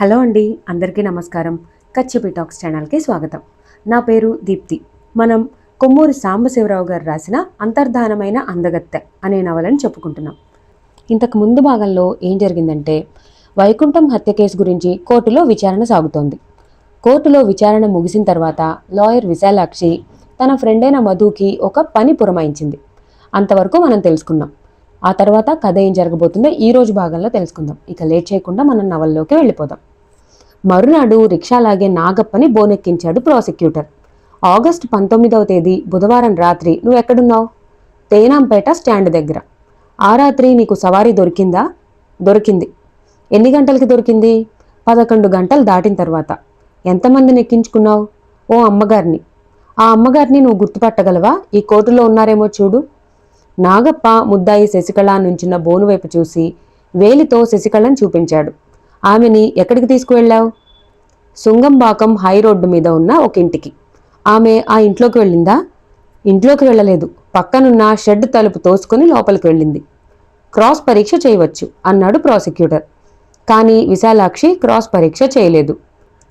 Hello అండి అందరికీ నమస్కారం. కచ్చిపి టాక్స్ ఛానల్కి స్వాగతం. నా పేరు దీప్తి. మనం కొమ్మూరి సాంబశివరావు గారు రాసిన అంతర్ధానమైన అందగత్తె అనే నవలను చెప్పుకుంటున్నాం. ఇంతకు ముందు భాగంలో ఏం జరిగిందంటే వైకుంఠం హత్య కేసు గురించి కోర్టులో విచారణ సాగుతోంది. కోర్టులో విచారణ ముగిసిన తర్వాత లాయర్ విశాలాక్షి తన ఫ్రెండ్ అయిన మధుకి ఒక పని పురమాయించింది. అంతవరకు మనం తెలుసుకున్నాం. ఆ తర్వాత కథ ఏం జరగబోతుందో ఈ రోజు భాగంలో తెలుసుకుందాం. ఇక లేట్ చేయకుండా మనం నవల్లోకి వెళ్ళిపోదాం. మరునాడు రిక్షాలాగే నాగప్పని బోనెక్కించాడు ప్రాసిక్యూటర్. ఆగస్టు పంతొమ్మిదవ తేదీ బుధవారం రాత్రి నువ్వు ఎక్కడున్నావు? తేనాంపేట స్టాండ్ దగ్గర. ఆ రాత్రి నీకు సవారీ దొరికిందా? దొరికింది. ఎన్ని గంటలకి దొరికింది? పదకొండు గంటలు దాటిన తర్వాత. ఎంతమందిని ఎక్కించుకున్నావు? ఓ అమ్మగారిని. ఆ అమ్మగారిని నువ్వు గుర్తుపట్టగలవా? ఈ కోర్టులో ఉన్నారేమో చూడు. నాగప్ప ముద్దాయి శశికళ నుంచిన బోను వైపు చూసి వేలితో శశికళను చూపించాడు. ఆమెని ఎక్కడికి తీసుకువెళ్ళావు? సుంగంబాకం హై రోడ్డు మీద ఉన్న ఒక ఇంటికి. ఆమె ఆ ఇంట్లోకి వెళ్ళిందా? ఇంట్లోకి వెళ్ళలేదు. పక్కనున్న షెడ్ తలుపు తోసుకుని లోపలికి వెళ్ళింది. క్రాస్ పరీక్ష చేయవచ్చు అన్నాడు ప్రాసిక్యూటర్. కానీ విశాలాక్షి క్రాస్ పరీక్ష చేయలేదు.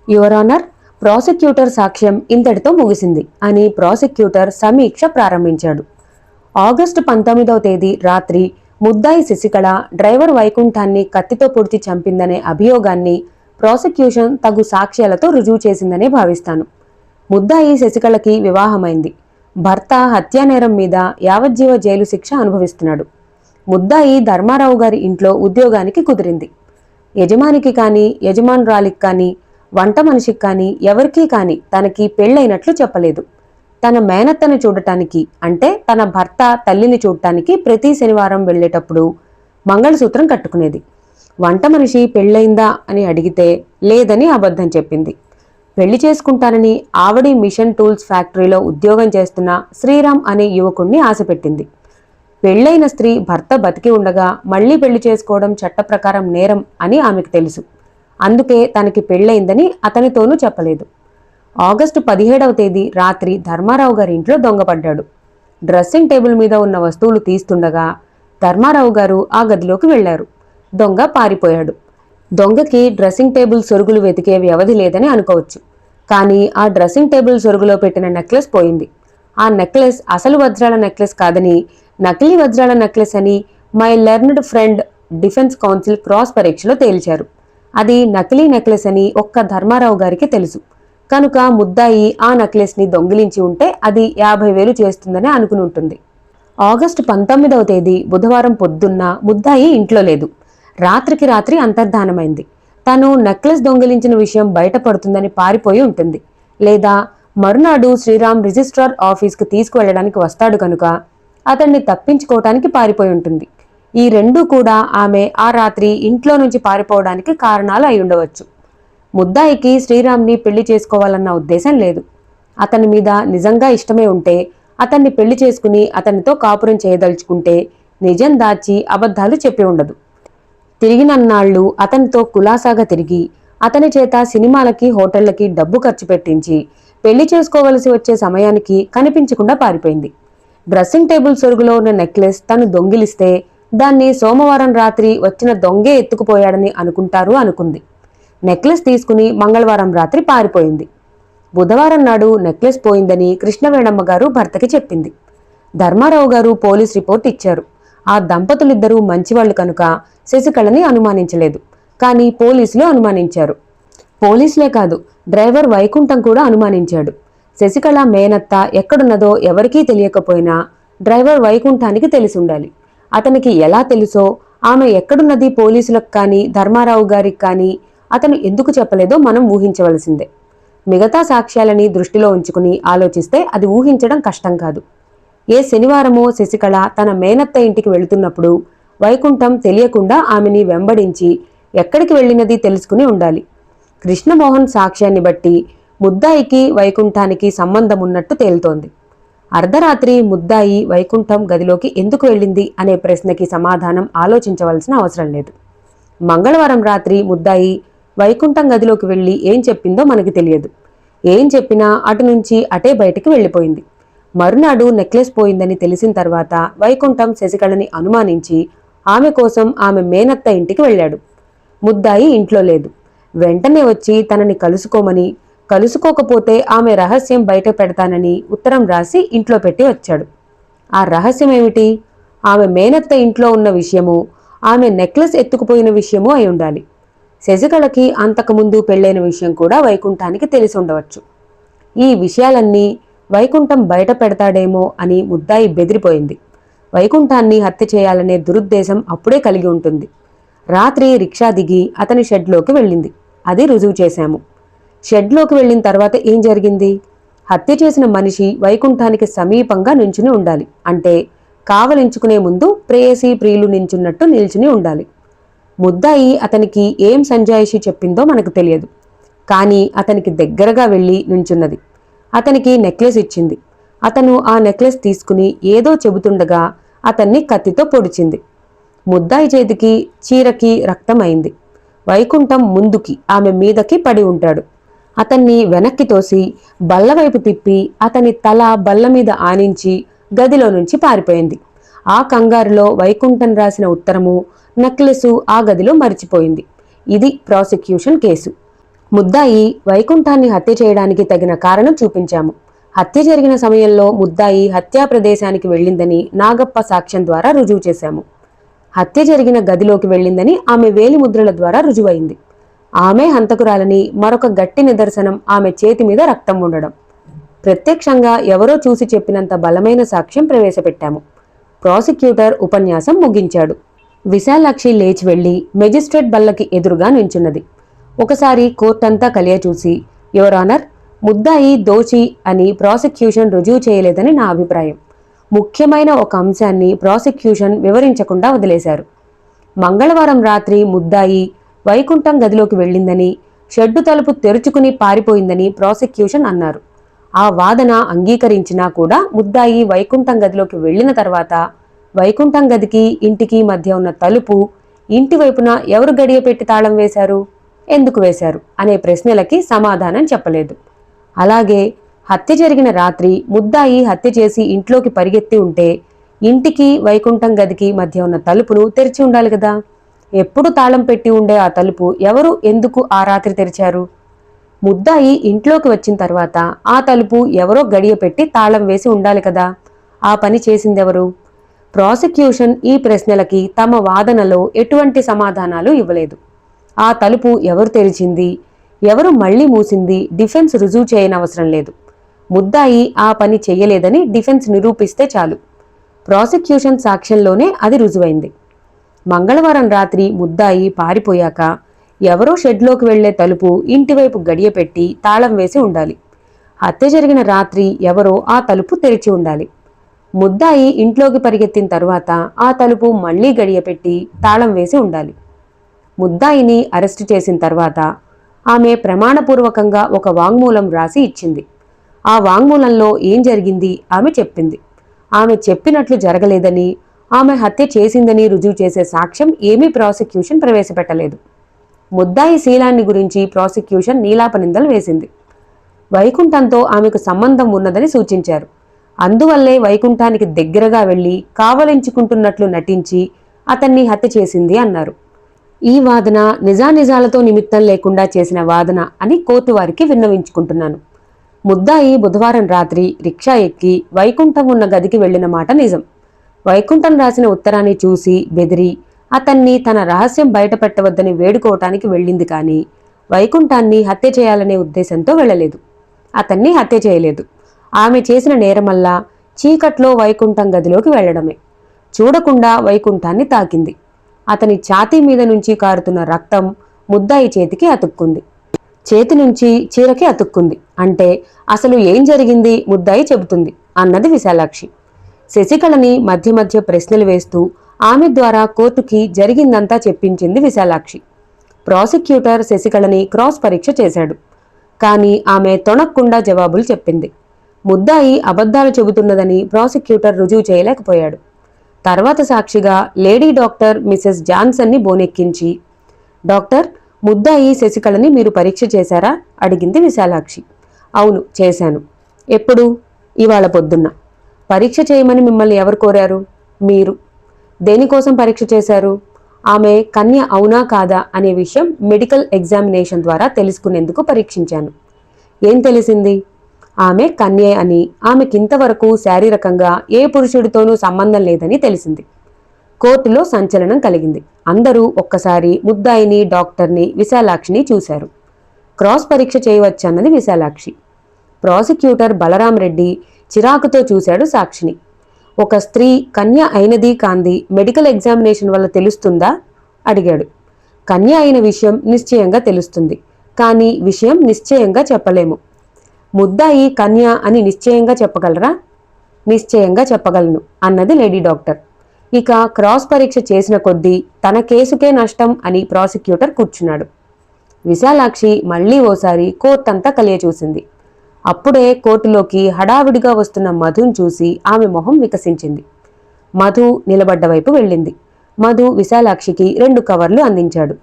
యువర్ ఆనర్ ప్రాసిక్యూటర్ సాక్ష్యం ఇంతటితో ముగిసింది అని ప్రాసిక్యూటర్ సమీక్ష ప్రారంభించాడు. ఆగస్టు పంతొమ్మిదవ తేదీ రాత్రి ముద్దాయి శశికళ డ్రైవర్ వైకుంఠాన్ని కత్తితో పొడిచి చంపిందనే అభియోగాన్ని ప్రాసిక్యూషన్ తగు సాక్ష్యాలతో రుజువు చేసిందనే భావిస్తాను. ముద్దాయి శశికళకి వివాహమైంది. భర్త హత్యానేరం మీద యావజ్జీవ జైలు శిక్ష అనుభవిస్తున్నాడు. ముద్దాయి ధర్మారావు గారి ఇంట్లో ఉద్యోగానికి కుదిరింది. యజమానికి కానీ యజమానురాలికి కానీ వంట మనిషికి కానీ ఎవరికీ కానీ తనకి పెళ్ళైనట్లు చెప్పలేదు. తన మేనత్తను చూడటానికి అంటే తన భర్త తల్లిని చూడటానికి ప్రతి శనివారం వెళ్ళేటప్పుడు మంగళసూత్రం కట్టుకునేది. వంట మనిషి పెళ్ళయిందా అని అడిగితే లేదని అబద్ధం చెప్పింది. పెళ్ళి చేసుకుంటానని ఆవడి మిషన్ టూల్స్ ఫ్యాక్టరీలో ఉద్యోగం చేస్తున్న శ్రీరామ్ అనే యువకుణ్ణి ఆశపెట్టింది. పెళ్ళైన స్త్రీ భర్త బతికి ఉండగా మళ్ళీ పెళ్ళి చేసుకోవడం చట్ట ప్రకారం నేరం అని ఆమెకు తెలుసు. అందుకే తనకి పెళ్ళయిందని అతనితోనూ చెప్పలేదు. ఆగస్టు పదిహేడవ తేదీ రాత్రి ధర్మారావు గారి ఇంట్లో దొంగపడ్డాడు. డ్రెస్సింగ్ టేబుల్ మీద ఉన్న వస్తువులు తీస్తుండగా ధర్మారావు గారు ఆ గదిలోకి వెళ్ళారు దొంగ పారిపోయాడు. దొంగకి డ్రెస్సింగ్ టేబుల్ సొరుగులు వెతికే వ్యవధి లేదని అనుకోవచ్చు. కానీ ఆ డ్రెస్సింగ్ టేబుల్ సొరుగులో పెట్టిన నెక్లెస్ పోయింది. ఆ నెక్లెస్ అసలు వజ్రాల నెక్లెస్ కాదని నకిలీ వజ్రాల నెక్లెస్ అని my learned friend defence counsel cross పరీక్షలో తేల్చారు. అది నకిలీ నెక్లెస్ అని ఒక్క ధర్మారావు గారికి తెలుసు. కనుక ముద్దాయి ఆ నక్లెస్ని దొంగిలించి ఉంటే అది యాభై వేలు చేస్తుందని అనుకుని ఉంటుంది. ఆగస్టు పంతొమ్మిదవ తేదీ బుధవారం పొద్దున్న ముద్దాయి ఇంట్లో లేదు. రాత్రికి రాత్రి అంతర్ధానమైంది. తను నెక్లెస్ దొంగిలించిన విషయం బయటపడుతుందని పారిపోయి ఉంటుంది. లేదా మరునాడు శ్రీరామ్ రిజిస్ట్రార్ ఆఫీస్కి తీసుకువెళ్ళడానికి వస్తాడు కనుక అతన్ని తప్పించుకోవటానికి పారిపోయి ఉంటుంది. ఈ రెండూ కూడా ఆమె ఆ రాత్రి ఇంట్లో నుంచి పారిపోవడానికి కారణాలు అయి ఉండవచ్చు. ముద్దాయికి శ్రీరామ్ని పెళ్ళి చేసుకోవాలన్న ఉద్దేశం లేదు. అతని మీద నిజంగా ఇష్టమే ఉంటే అతన్ని పెళ్ళి చేసుకుని అతనితో కాపురం చేయదలుచుకుంటే నిజం దాచి అబద్ధాలు చెప్పి ఉండదు. తిరిగినన్నాళ్ళు అతనితో కులాసాగా తిరిగి అతని చేత సినిమాలకి హోటళ్ళకి డబ్బు ఖర్చు పెట్టించి పెళ్ళి చేసుకోవలసి వచ్చే సమయానికి కనిపించకుండా పారిపోయింది. డ్రెస్సింగ్ టేబుల్ సొరుగులో ఉన్న నెక్లెస్ తను దొంగిలిస్తే దాన్ని సోమవారం రాత్రి వచ్చిన దొంగే ఎత్తుకుపోయాడని అనుకుంటారు అనుకుంది. నెక్లెస్ తీసుకుని మంగళవారం రాత్రి పారిపోయింది. బుధవారం నాడు నెక్లెస్ పోయిందని కృష్ణవేణమ్మ గారు భర్తకి చెప్పింది. ధర్మారావు గారు పోలీస్ రిపోర్ట్ ఇచ్చారు. ఆ దంపతులిద్దరూ మంచివాళ్ళు కనుక శశికళని అనుమానించలేదు. కానీ పోలీసులు అనుమానించారు. పోలీసులే కాదు డ్రైవర్ వైకుంఠం కూడా అనుమానించాడు. శశికళ మేనత్త ఎక్కడున్నదో ఎవరికీ తెలియకపోయినా డ్రైవర్ వైకుంఠానికి తెలిసి ఉండాలి అతనికి ఎలా తెలుసో ఆమె ఎక్కడున్నది పోలీసులకు కానీ ధర్మారావు గారికి కానీ అతను ఎందుకు చెప్పలేదో మనం ఊహించవలసిందే. మిగతా సాక్ష్యాలని దృష్టిలో ఉంచుకుని ఆలోచిస్తే అది ఊహించడం కష్టం కాదు. ఏ శనివారమో శశికళ తన మేనత్త ఇంటికి వెళుతున్నప్పుడు వైకుంఠం తెలియకుండా ఆమెని వెంబడించి ఎక్కడికి వెళ్ళినది తెలుసుకుని ఉండాలి. కృష్ణమోహన్ సాక్ష్యాన్ని బట్టి ముద్దాయికి వైకుంఠానికి సంబంధం ఉన్నట్టు తేలుతోంది. అర్ధరాత్రి ముద్దాయి వైకుంఠం గదిలోకి ఎందుకు వెళ్ళింది అనే ప్రశ్నకి సమాధానం ఆలోచించవలసిన అవసరం లేదు. మంగళవారం రాత్రి ముద్దాయి వైకుంఠం గదిలోకి వెళ్ళి ఏం చెప్పిందో మనకి తెలియదు. ఏం చెప్పినా అటు నుంచి అటే బయటికి వెళ్ళిపోయింది. మరునాడు నెక్లెస్ పోయిందని తెలిసిన తర్వాత వైకుంఠం శశికళని అనుమానించి ఆమె కోసం ఆమె మేనత్త ఇంటికి వెళ్ళాడు. ముద్దాయి ఇంట్లో లేదు. వెంటనే వచ్చి తనని కలుసుకోమని కలుసుకోకపోతే ఆమె రహస్యం బయట పెడతానని ఉత్తరం రాసి ఇంట్లో పెట్టి వచ్చాడు. ఆ రహస్యం ఏమిటి? ఆమె మేనత్త ఇంట్లో ఉన్న విషయము ఆమె నెక్లెస్ ఎత్తుకుపోయిన విషయము అయి ఉండాలి. శశికళకి అంతకుముందు పెళ్ళైన విషయం కూడా వైకుంఠానికి తెలిసి ఉండవచ్చు. ఈ విషయాలన్నీ వైకుంఠం బయట పెడతాడేమో అని ముద్దాయి బెదిరిపోయింది. వైకుంఠాన్ని హత్య చేయాలనే దురుద్దేశం అప్పుడే కలిగి ఉంటుంది. రాత్రి రిక్షా దిగి అతని షెడ్లోకి వెళ్ళింది. అది రుజువు చేశాము. షెడ్లోకి వెళ్ళిన తర్వాత ఏం జరిగింది? హత్య చేసిన మనిషి వైకుంఠానికి సమీపంగా నించుని ఉండాలి. అంటే కావలించుకునే ముందు ప్రేయసి ప్రియులు నించున్నట్టు నిల్చుని ఉండాలి. ముద్దాయి అతనికి ఏం సంజాయిషి చెప్పిందో మనకు తెలియదు. కానీ అతనికి దగ్గరగా వెళ్ళి నుంచున్నది. అతనికి నెక్లెస్ ఇచ్చింది. అతను ఆ నెక్లెస్ తీసుకుని ఏదో చెబుతుండగా అతన్ని కత్తితో పొడిచింది. ముద్దాయి చేతికి చీరకి రక్తం అయింది వైకుంఠం ముందుకి ఆమె మీదకి పడి ఉంటాడు. అతన్ని వెనక్కి తోసి బల్లవైపు తిప్పి అతని తల బల్ల మీద ఆనించి గదిలో నుంచి పారిపోయింది. ఆ కంగారులో వైకుంఠం రాసిన ఉత్తరము నక్లెసు ఆ గదిలో మరిచిపోయింది. ఇది ప్రాసిక్యూషన్ కేసు. ముద్దాయి వైకుంఠాన్ని హత్య చేయడానికి తగిన కారణం చూపించాము. హత్య జరిగిన సమయంలో ముద్దాయి హత్యా ప్రదేశానికి వెళ్ళిందని నాగప్ప సాక్ష్యం ద్వారా రుజువు చేశాము. హత్య జరిగిన గదిలోకి వెళ్ళిందని ఆమె వేలిముద్రల ద్వారా రుజువైంది. ఆమె హంతకురాలని మరొక గట్టి నిదర్శనం ఆమె చేతి మీద రక్తం ఉండడం. ప్రత్యక్షంగా ఎవరో చూసి చెప్పినంత బలమైన సాక్ష్యం ప్రవేశపెట్టాము. ప్రాసిక్యూటర్ ఉపన్యాసం ముగించాడు. విశాలాక్షి లేచి వెళ్ళి మెజిస్ట్రేట్ బల్లకి ఎదురుగా నించున్నది. ఒకసారి కోర్టంతా కలియచూసి యువర్ ఆనర్ ముద్దాయి దోచి అని ప్రాసిక్యూషన్ రుజువు చేయలేదని నా అభిప్రాయం. ముఖ్యమైన ఒక అంశాన్ని ప్రాసిక్యూషన్ వివరించకుండా వదిలేశారు. మంగళవారం రాత్రి ముద్దాయి వైకుంఠం గదిలోకి వెళ్ళిందని షెడ్డు తలుపు తెరుచుకుని పారిపోయిందని ప్రాసిక్యూషన్ అన్నారు. ఆ వాదన అంగీకరించినా కూడా ముద్దాయి వైకుంఠం గదిలోకి వెళ్ళిన తర్వాత వైకుంఠం గదికి ఇంటికి మధ్య ఉన్న తలుపు ఇంటి వైపున ఎవరు గడియ పెట్టి తాళం వేశారు ఎందుకు వేశారు అనే ప్రశ్నలకి సమాధానం చెప్పలేదు. అలాగే హత్య జరిగిన రాత్రి ముద్దాయి హత్య చేసి ఇంట్లోకి పరిగెత్తి ఉంటే ఇంటికి వైకుంఠం గదికి మధ్య ఉన్న తలుపును తెరిచి ఉండాలి కదా. ఎప్పుడు తాళం పెట్టి ఉండే ఆ తలుపు ఎవరు ఎందుకు ఆ రాత్రి తెరిచారు? ముద్దాయి ఇంట్లోకి వచ్చిన తర్వాత ఆ తలుపు ఎవరో గడియ పెట్టి తాళం వేసి ఉండాలి కదా. ఆ పని చేసిందెవరు? ప్రాసిక్యూషన్ ఈ ప్రశ్నలకి తమ వాదనలో ఎటువంటి సమాధానాలు ఇవ్వలేదు. ఆ తలుపు ఎవరు తెరిచింది? ఎవరు మళ్ళీ మూసింది? డిఫెన్స్ రుజువు చేయనవసరం లేదు. ముద్దాయి ఆ పని చేయలేదని డిఫెన్స్ నిరూపిస్తే చాలు. ప్రాసిక్యూషన్ సాక్ష్యంలోనే అది రుజువైంది. మంగళవారం రాత్రి ముద్దాయి పారిపోయాక ఎవరో షెడ్లోకి వెళ్ళే తలుపు ఇంటివైపు గడియపెట్టి తాళం వేసి ఉండాలి. హత్య జరిగిన రాత్రి ఎవరో ఆ తలుపు తెరిచి ఉండాలి. ముద్దాయి ఇంట్లోకి పరిగెత్తిన తరువాత ఆ తలుపు మళ్ళీ గడియపెట్టి తాళం వేసి ఉండాలి. ముద్దాయిని అరెస్టు చేసిన తర్వాత ఆమె ప్రమాణపూర్వకంగా ఒక వాంగ్మూలం రాసి ఇచ్చింది. ఆ వాంగ్మూలంలో ఏం జరిగింది ఆమె చెప్పింది. ఆమె చెప్పినట్లు జరగలేదని ఆమె హత్య చేసిందని రుజువు చేసే సాక్ష్యం ఏమీ ప్రాసిక్యూషన్ ప్రవేశపెట్టలేదు. ముద్దాయి శీలాన్ని గురించి ప్రాసిక్యూషన్ నీలాపనిందలు వేసింది. వైకుంఠంతో ఆమెకు సంబంధం ఉన్నదని సూచించారు. అందువల్లే వైకుంఠానికి దగ్గరగా వెళ్ళి కావలించుకుంటున్నట్లు నటించి అతన్ని హత్య చేసింది అన్నారు. ఈ వాదన నిజానిజాలతో నిమిత్తం లేకుండా చేసిన వాదన అని కోర్టు వారికి విన్నవించుకుంటున్నాను. ముద్దాయి బుధవారం రాత్రి రిక్షా ఎక్కి వైకుంఠం ఉన్న గదికి వెళ్ళిన మాట నిజం. వైకుంఠం రాసిన ఉత్తరాన్ని చూసి బెదిరి అతన్ని తన రహస్యం బయటపెట్టవద్దని వేడుకోవటానికి వెళ్ళింది కానీ వైకుంఠాన్ని హత్య చేయాలనే ఉద్దేశంతో వెళ్ళలేదు. అతన్ని హత్య చేయలేదు. ఆమె చేసిన నేరమల్లా చీకట్లో వైకుంఠం గదిలోకి వెళ్ళడమే చూడకుండా వైకుంఠాన్ని తాకింది. అతని ఛాతీ మీద నుంచి కారుతున్న రక్తం ముద్దాయి చేతికి అతుక్కుంది. చేతి నుంచి చీరకి అతుక్కుంది. అంటే అసలు ఏం జరిగింది ముద్దాయి చెబుతుంది అన్నది విశాలాక్షి. శశికళని మధ్య మధ్య ప్రశ్నలు వేస్తూ ఆమె ద్వారా కోర్టుకి జరిగిందంతా చెప్పించింది విశాలాక్షి. ప్రాసిక్యూటర్ శశికళని క్రాస్ పరీక్ష చేశాడు. కానీ ఆమె తొణక్కుండా జవాబులు చెప్పింది. ముద్దాయి అబద్ధాలు చెబుతున్నదని ప్రాసిక్యూటర్ రుజువు చేయలేకపోయాడు. తర్వాత సాక్షిగా లేడీ డాక్టర్ మిసెస్ జాన్సన్ని బోనెక్కించి డాక్టర్ ముద్దాయి శశికళని మీరు పరీక్ష చేశారా? అడిగింది విశాలాక్షి. అవును చేశాను. ఎప్పుడు? ఇవాళ పొద్దున్న. పరీక్ష చేయమని మిమ్మల్ని ఎవరు కోరారు? మీరు. దేనికోసం పరీక్ష చేశారు? ఆమె కన్య అవునా కాదా అనే విషయం మెడికల్ ఎగ్జామినేషన్ ద్వారా తెలుసుకునేందుకు పరీక్షించాను. ఏం తెలిసింది? ఆమె కన్యే అని ఆమెకింతవరకు శారీరకంగా ఏ పురుషుడితోనూ సంబంధం లేదని తెలిసింది. కోర్టులో సంచలనం కలిగింది. అందరూ ఒక్కసారి ముద్దాయిని డాక్టర్ని విశాలాక్షిని చూశారు. క్రాస్ పరీక్ష చేయవచ్చన్నది విశాలాక్షి. ప్రాసిక్యూటర్ బలరాం రెడ్డి చిరాకుతో చూశాడు సాక్షిని. ఒక స్త్రీ కన్య అయినది కాంది మెడికల్ ఎగ్జామినేషన్ వల్ల తెలుస్తుందా? అడిగాడు. కన్య అయిన విషయం నిశ్చయంగా తెలుస్తుంది కానీ విషయం నిశ్చయంగా చెప్పలేము. ముద్దాయి కన్య అని నిశ్చయంగా చెప్పగలరా? నిశ్చయంగా చెప్పగలను అన్నది లేడీ డాక్టర్. ఇక క్రాస్ పరీక్ష చేసిన కొద్దీ తన కేసుకే నష్టం అని ప్రాసిక్యూటర్ కూర్చున్నాడు. విశాలాక్షి మళ్ళీ ఓసారి కోర్టంతా కలియచూసింది. అప్పుడే కోర్టులోకి హడావిడిగా వస్తున్న మధుని చూసి ఆమె మొహం వికసించింది. మధు నిలబడ్డ వైపు వెళ్ళింది. మధు విశాలాక్షికి రెండు కవర్లు అందించాడు.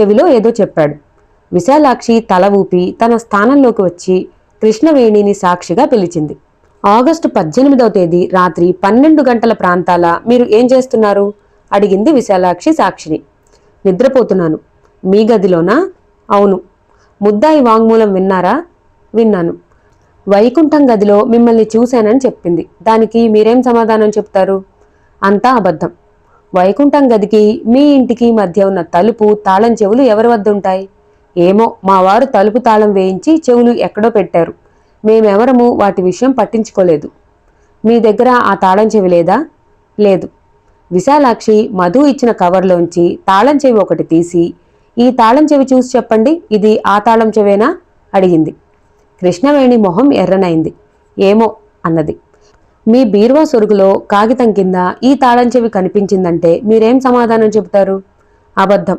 చెవిలో ఏదో చెప్పాడు. విశాలాక్షి తల ఊపి తన స్థానంలోకి వచ్చి కృష్ణవేణిని సాక్షిగా పిలిచింది. ఆగస్టు పద్దెనిమిదవ తేదీ రాత్రి పన్నెండు గంటల ప్రాంతాల మీరు ఏం చేస్తున్నారు? అడిగింది విశాలాక్షి సాక్షిని. నిద్రపోతున్నాను. మీ గదిలోనా? అవును. ముద్దాయి వాంగ్మూలం విన్నారా? విన్నాను. వైకుంఠం గదిలో మిమ్మల్ని చూశానని చెప్పింది. దానికి మీరేం సమాధానం చెప్తారు? అంతా అబద్ధం. వైకుంఠం గదికి మీ ఇంటికి మధ్య ఉన్న తలుపు తాళం చెవులు ఎవరి వద్ద ఉంటాయి ఏమో మా వారు తలుపు తాళం వేయించి చెవులు ఎక్కడో పెట్టారు. మేమెవరము వాటి విషయం పట్టించుకోలేదు. మీ దగ్గర ఆ తాళం చెవి లేదా? లేదు. విశాలాక్షి మధు ఇచ్చిన కవర్లోంచి తాళం చెవి ఒకటి తీసి ఈ తాళం చెవి చూసి చెప్పండి ఇది ఆ తాళం చెవేనా? అడిగింది. కృష్ణవేణి మొహం ఎర్రనైంది. ఏమో అన్నది. మీ బీరువా సొరుగులో కాగితం కింద ఈ తాళం చెవి కనిపించిందంటే మీరేం సమాధానం చెబుతారు? అబద్ధం.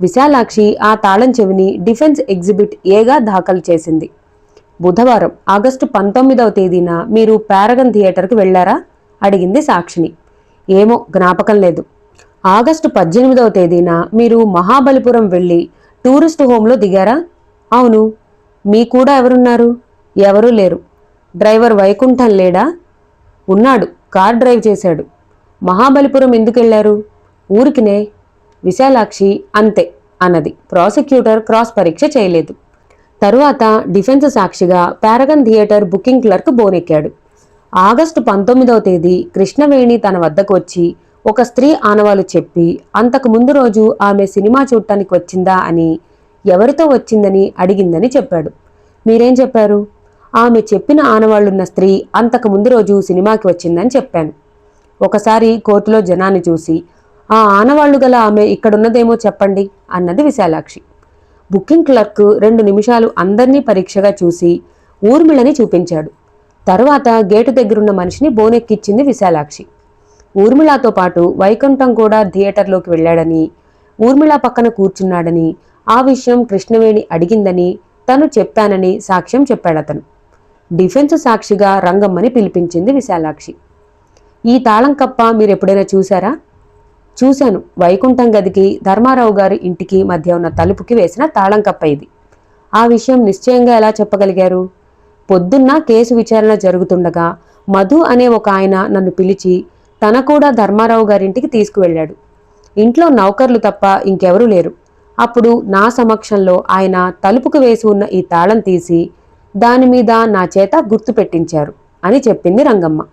విశాలాక్షి ఆ తాళం చెవిని డిఫెన్స్ ఎగ్జిబిట్ ఏగా దాఖలు చేసింది. బుధవారం ఆగస్టు పంతొమ్మిదవ తేదీన మీరు పారగన్ థియేటర్కి వెళ్ళారా? అడిగింది సాక్షిని. ఏమో జ్ఞాపకం లేదు. ఆగస్టు పద్దెనిమిదవ తేదీన మీరు మహాబలిపురం వెళ్ళి టూరిస్ట్ హోమ్లో దిగారా? అవును. మీ కూడా ఎవరున్నారు? ఎవరూ లేరు. డ్రైవర్ వైకుంఠం లేడా? ఉన్నాడు. కార్ డ్రైవ్ చేశాడు. మహాబలిపురం ఎందుకు వెళ్ళారు? ఊరికినే. విశాలాక్షి అంతే అన్నది. ప్రాసిక్యూటర్ క్రాస్ పరీక్ష చేయలేదు. తరువాత డిఫెన్స్ సాక్షిగా పారగన్ థియేటర్ బుకింగ్ క్లర్క్ బోనెక్కాడు. ఆగస్టు పంతొమ్మిదవ తేదీ కృష్ణవేణి తన వద్దకు వచ్చి ఒక స్త్రీ ఆనవాలు చెప్పి అంతకు ముందు రోజు ఆమె సినిమా చూడటానికి వచ్చిందా? అని ఎవరితో వచ్చిందని అడిగిందని చెప్పాడు. మీరేం చెప్పారు? ఆమె చెప్పిన ఆనవాళ్ళున్న స్త్రీ అంతకు ముందు రోజు సినిమాకి వచ్చిందని చెప్పాను. ఒకసారి కోర్టులో జనాన్ని చూసి ఆ ఆనవాళ్ళు గల ఆమె ఇక్కడున్నదేమో చెప్పండి అన్నది విశాలాక్షి. బుకింగ్ క్లర్క్ రెండు నిమిషాలు అందర్నీ పరీక్షగా చూసి ఊర్మిళని చూపించాడు. తరువాత గేటు దగ్గరున్న మనిషిని బోనెక్కిచ్చింది విశాలాక్షి. ఊర్మిళతో పాటు వైకుంఠం కూడా థియేటర్లోకి వెళ్ళాడని ఊర్మిళ పక్కన కూర్చున్నాడని ఆ విషయం కృష్ణవేణి అడిగిందని తను చెప్పానని సాక్ష్యం చెప్పాడతను. డిఫెన్స్ సాక్షిగా రంగమ్మని పిలిపించింది విశాలాక్షి. ఈ తాళం కప్ప మీరు ఎప్పుడైనా చూశారా? చూశాను. వైకుంఠం గదికి ధర్మారావు గారి ఇంటికి మధ్య ఉన్న తలుపుకి వేసిన తాళం కప్ప ఇది. ఆ విషయం నిశ్చయంగా ఎలా చెప్పగలిగారు? పొద్దున్న కేసు విచారణ జరుగుతుండగా మధు అనే ఒక ఆయన నన్ను పిలిచి తన కూడా ధర్మారావు గారింటికి తీసుకువెళ్ళాడు. ఇంట్లో నౌకర్లు తప్ప ఇంకెవరూ లేరు. అప్పుడు నా సమక్షంలో ఆయన తలుపుకు వేసి ఉన్న ఈ తాళం తీసి దాని మీద నా చేత గుర్తు పెట్టించారు అని చెప్పింది రంగమ్మ.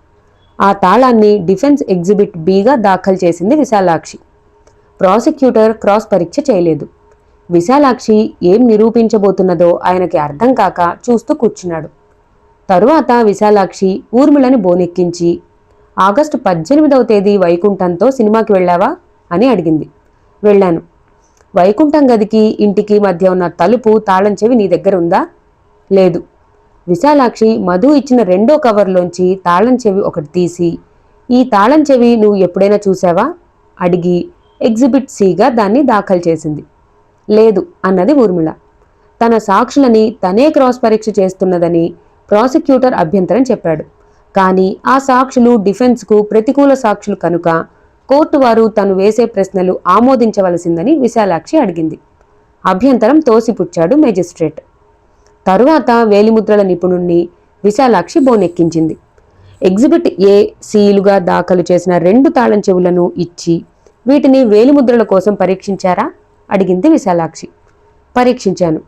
ఆ తాళాన్ని డిఫెన్స్ ఎగ్జిబిట్ బిగా దాఖలు చేసింది విశాలాక్షి. ప్రాసిక్యూటర్ క్రాస్ పరీక్ష చేయలేదు. విశాలాక్షి ఏం నిరూపించబోతున్నదో ఆయనకి అర్థం కాక చూస్తూ కూర్చున్నాడు. తరువాత విశాలాక్షి ఊర్మిళని బోనెక్కించి ఆగస్టు పద్దెనిమిదవ తేదీ వైకుంఠంతో సినిమాకి వెళ్ళావా? అని అడిగింది. వెళ్ళాను. వైకుంఠం గదికి ఇంటికి మధ్య ఉన్న తలుపు తాళం చెవి నీ దగ్గర ఉందా? లేదు. విశాలాక్షి మధు ఇచ్చిన రెండో కవర్లోంచి తాళం చెవి ఒకటి తీసి ఈ తాళం చెవి నువ్వు ఎప్పుడైనా చూసావా అడిగి ఎగ్జిబిట్ సిగా దాన్ని దాఖలు చేసింది. లేదు అన్నది ఊర్మిళ. తన సాక్షులని తనే క్రాస్ పరీక్ష చేస్తున్నదని ప్రాసిక్యూటర్ అభ్యంతరం చెప్పాడు. కానీ ఆ సాక్షులు డిఫెన్స్కు ప్రతికూల సాక్షులు కనుక కోర్టు వారు తను వేసే ప్రశ్నలు ఆమోదించవలసిందని విశాలాక్షి అడిగింది. అభ్యంతరం తోసిపుచ్చాడు మేజిస్ట్రేట్. తరువాత వేలిముద్రల నిపుణుణ్ణి విశాలాక్షి బోనెక్కించింది. ఎగ్జిబిట్ ఏ సీలుగా దాఖలు చేసిన రెండు తాళం చెవులను ఇచ్చి వీటిని వేలిముద్రల కోసం పరీక్షించారా? అడిగింది విశాలాక్షి. పరీక్షించాను.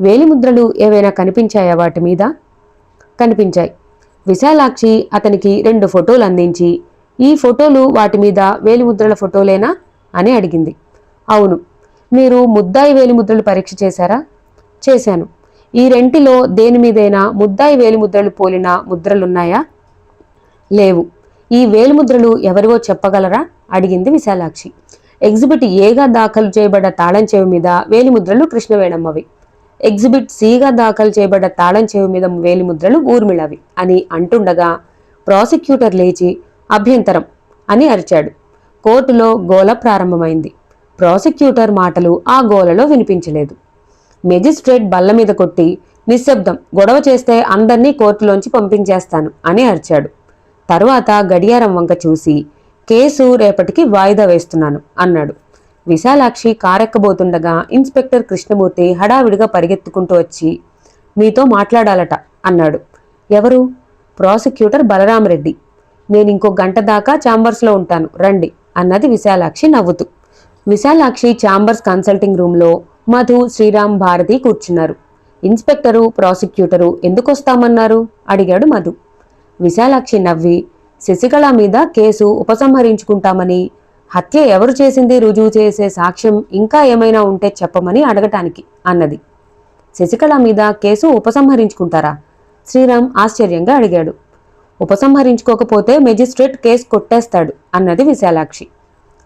వేలిముద్రలు ఏవైనా కనిపించాయా వాటి మీద? కనిపించాయి. విశాలాక్షి అతనికి రెండు ఫోటోలు అందించి ఈ ఫోటోలు వాటి మీద వేలిముద్రల ఫోటోలేనా అని అడిగింది. అవును మీరు ముద్దాయి వేలిముద్రలు పరీక్ష చేశారా? చేశాను. ఈ రెంటిలో దేని మీదైనా ముద్దాయి వేలిముద్రలు పోలిన ముద్రలున్నాయా? లేవు. ఈ వేలిముద్రలు ఎవరివో చెప్పగలరా? అడిగింది విశాలాక్షి. ఎగ్జిబిట్ ఏగా దాఖలు చేయబడ్డ తాళం చెవి మీద వేలిముద్రలు కృష్ణవేణమ్మవి. ఎగ్జిబిట్ సిగా దాఖలు చేయబడ్డ తాళం చెవి మీద వేలిముద్రలు ఊర్మిళవి అని అంటుండగా ప్రాసిక్యూటర్ లేచి అభ్యంతరం అని అరిచాడు. కోర్టులో గోల ప్రారంభమైంది. ప్రాసిక్యూటర్ మాటలు ఆ గోలలో వినిపించలేదు. మెజిస్ట్రేట్ బల్ల మీద కొట్టి నిశ్శబ్దం గొడవ చేస్తే అందర్నీ కోర్టులోంచి పంపించేస్తాను అని అరిచాడు. తరువాత గడియారం వంక చూసి కేసు రేపటికి వాయిదా వేస్తున్నాను అన్నాడు. విశాలాక్షి కారెక్కబోతుండగా ఇన్స్పెక్టర్ కృష్ణమూర్తి హడావిడిగా పరిగెత్తుకుంటూ వచ్చి మీతో మాట్లాడాలట అన్నాడు. ఎవరు? ప్రాసిక్యూటర్ బలరామరెడ్డి. నేను ఇంకో గంట దాకా ఛాంబర్స్లో ఉంటాను. రండి అన్నది విశాలాక్షి నవ్వుతూ. విశాలాక్షి ఛాంబర్స్ కన్సల్టింగ్ రూమ్లో మధు శ్రీరామ్ భారతి కూర్చున్నారు. ఇన్స్పెక్టరు ప్రాసిక్యూటరు ఎందుకు వస్తామన్నారు అడిగాడు మధు. విశాలాక్షి నవ్వి శశికళ మీద కేసు ఉపసంహరించుకుంటామని హత్య ఎవరు చేసింది రుజువు చేసే సాక్ష్యం ఇంకా ఏమైనా ఉంటే చెప్పమని అడగటానికి అన్నది. శశికళ మీద కేసు ఉపసంహరించుకుంటారా? శ్రీరామ్ ఆశ్చర్యంగా అడిగాడు. ఉపసంహరించుకోకపోతే మెజిస్ట్రేట్ కేసు కొట్టేస్తాడు అన్నది విశాలాక్షి.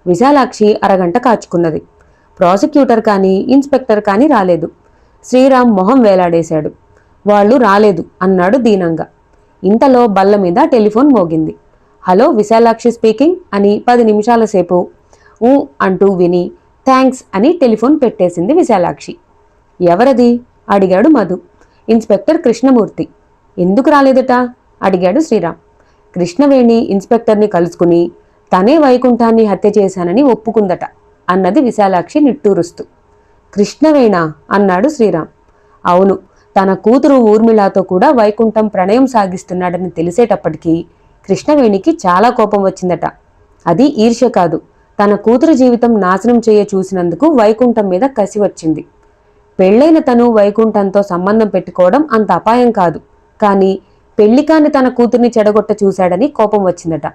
విశాలాక్షి అరగంట కాచుకున్నది. ప్రాసిక్యూటర్ కానీ ఇన్స్పెక్టర్ కానీ రాలేదు. శ్రీరామ్ మొహం వేలాడేశాడు. వాళ్ళు రాలేదు అన్నాడు దీనంగా. ఇంతలో బల్ల మీద టెలిఫోన్ మోగింది. హలో విశాలాక్షి స్పీకింగ్ అని పది నిమిషాల సేపు ఊ అంటూ విని థ్యాంక్స్ అని టెలిఫోన్ పెట్టేసింది విశాలాక్షి. ఎవరది? అడిగాడు మధు. ఇన్స్పెక్టర్ కృష్ణమూర్తి. ఎందుకు రాలేదట? అడిగాడు శ్రీరామ్. కృష్ణవేణి ఇన్స్పెక్టర్ని కలుసుకుని తనే వైకుంఠాన్ని హత్య చేశానని ఒప్పుకుందట అన్నది విశాలాక్షి నిట్టూరుస్తూ. కృష్ణవేణ అన్నాడు శ్రీరామ్. అవును తన కూతురు ఊర్మిళాతో కూడా వైకుంఠం ప్రణయం సాగిస్తున్నాడని తెలిసేటప్పటికీ కృష్ణవేణికి చాలా కోపం వచ్చిందట. అది ఈర్ష్య కాదు. తన కూతురు జీవితం నాశనం చేయ చూసినందుకు వైకుంఠం మీద కసి వచ్చింది. పెళ్ళైన తను వైకుంఠంతో సంబంధం పెట్టుకోవడం అంత అపాయం కాదు. కానీ పెళ్ళికాని తన కూతుర్ని చెడగొట్ట చూశాడని కోపం వచ్చిందట.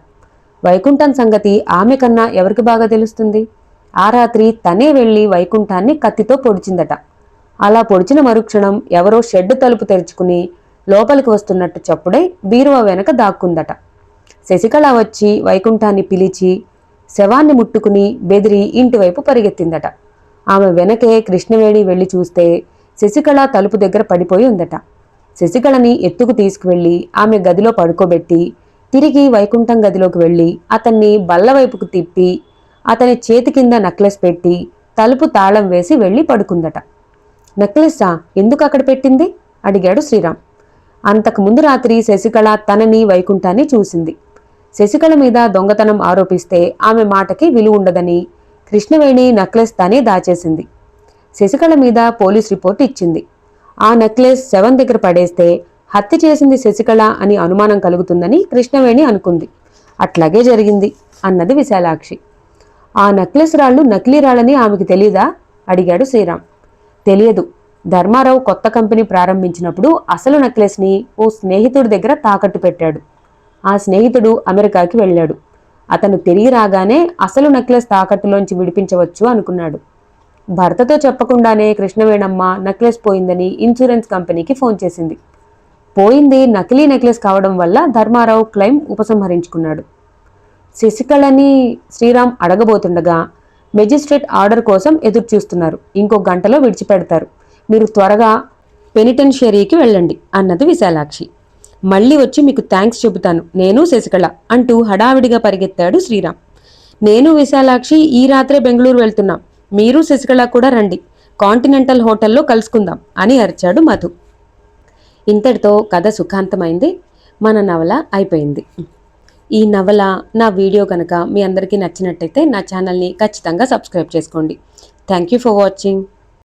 వైకుంఠం సంగతి ఆమె కన్నా ఎవరికి బాగా తెలుస్తుంది? ఆ రాత్రి తనే వెళ్ళి వైకుంఠాన్ని కత్తితో పొడిచిందట. అలా పొడిచిన మరుక్షణం ఎవరో షెడ్ తలుపు తెరుచుకుని లోపలికి వస్తున్నట్టు చప్పుడై బీరువా వెనక దాక్కుందట. శశికళ వచ్చి వైకుంఠాన్ని పిలిచి శవాన్ని ముట్టుకుని బెదిరి ఇంటివైపు పరిగెత్తిందట. ఆమె వెనకే కృష్ణవేణి వెళ్ళి చూస్తే శశికళ తలుపు దగ్గర పడిపోయి ఉందట. శశికళని ఎత్తుకు తీసుకువెళ్ళి ఆమె గదిలో పడుకోబెట్టి తిరిగి వైకుంఠం గదిలోకి వెళ్ళి అతన్ని బల్లవైపుకు తిప్పి అతని చేతి కింద నెక్లెస్ పెట్టి తలుపు తాళం వేసి వెళ్ళి పడుకుందట. నెక్లెస్సా ఎందుకు అక్కడ పెట్టింది? అడిగాడు శ్రీరామ్. అంతకు ముందు రాత్రి శశికళ తనని వైకుంఠాన్ని చూసింది. శశికళ మీద దొంగతనం ఆరోపిస్తే ఆమె మాటకి విలువ ఉండదని కృష్ణవేణి నెక్లెస్ తనే దాచేసింది. శశికళ మీద పోలీస్ రిపోర్ట్ ఇచ్చింది. ఆ నెక్లెస్ శవం దగ్గర పడేస్తే హత్య చేసింది శశికళ అని అనుమానం కలుగుతుందని కృష్ణవేణి అనుకుంది. అట్లాగే జరిగింది అన్నది విశాలాక్షి. ఆ నెక్లెస్ రాళ్ళు నకిలీ రాళ్ళని ఆమెకు తెలీదా? అడిగాడు శ్రీరామ్. తెలియదు. ధర్మారావు కొత్త కంపెనీ ప్రారంభించినప్పుడు అసలు నెక్లెస్ని ఓ స్నేహితుడి దగ్గర తాకట్టు పెట్టాడు. ఆ స్నేహితుడు అమెరికాకి వెళ్ళాడు. అతను తిరిగి రాగానే అసలు నెక్లెస్ తాకట్టులోంచి విడిపించవచ్చు అనుకున్నాడు. భర్తతో చెప్పకుండానే కృష్ణవేణమ్మ నెక్లెస్ పోయిందని ఇన్సూరెన్స్ కంపెనీకి ఫోన్ చేసింది. పోయింది నకిలీ నెక్లెస్ కావడం వల్ల ధర్మారావు క్లెయిమ్ ఉపసంహరించుకున్నాడు. శశికళని శ్రీరామ్ అడగబోతుండగా మెజిస్ట్రేట్ ఆర్డర్ కోసం ఎదురు చూస్తున్నారు. ఇంకో గంటలో విడిచిపెడతారు. మీరు త్వరగా పెనిటెన్షియరీకి వెళ్ళండి అన్నది విశాలాక్షి. మళ్ళీ వచ్చి మీకు థ్యాంక్స్ చెబుతాను. నేను శశికళ అంటూ హడావిడిగా పరిగెత్తాడు శ్రీరామ్. నేను విశాలాక్షి ఈ రాత్రే బెంగళూరు వెళ్తున్నాం. మీరు శశికళ కూడా రండి. కాంటినెంటల్ హోటల్లో కలుసుకుందాం అని అరిచాడు మధు. ఇంతటితో కథ సుఖాంతమైంది. మన నవల అయిపోయింది. ఈ నవల నా వీడియో కనుక మీ అందరికీ నచ్చినట్టయితే నా ఛానల్ని ఖచ్చితంగా సబ్స్క్రైబ్ చేసుకోండి. Thank you for watching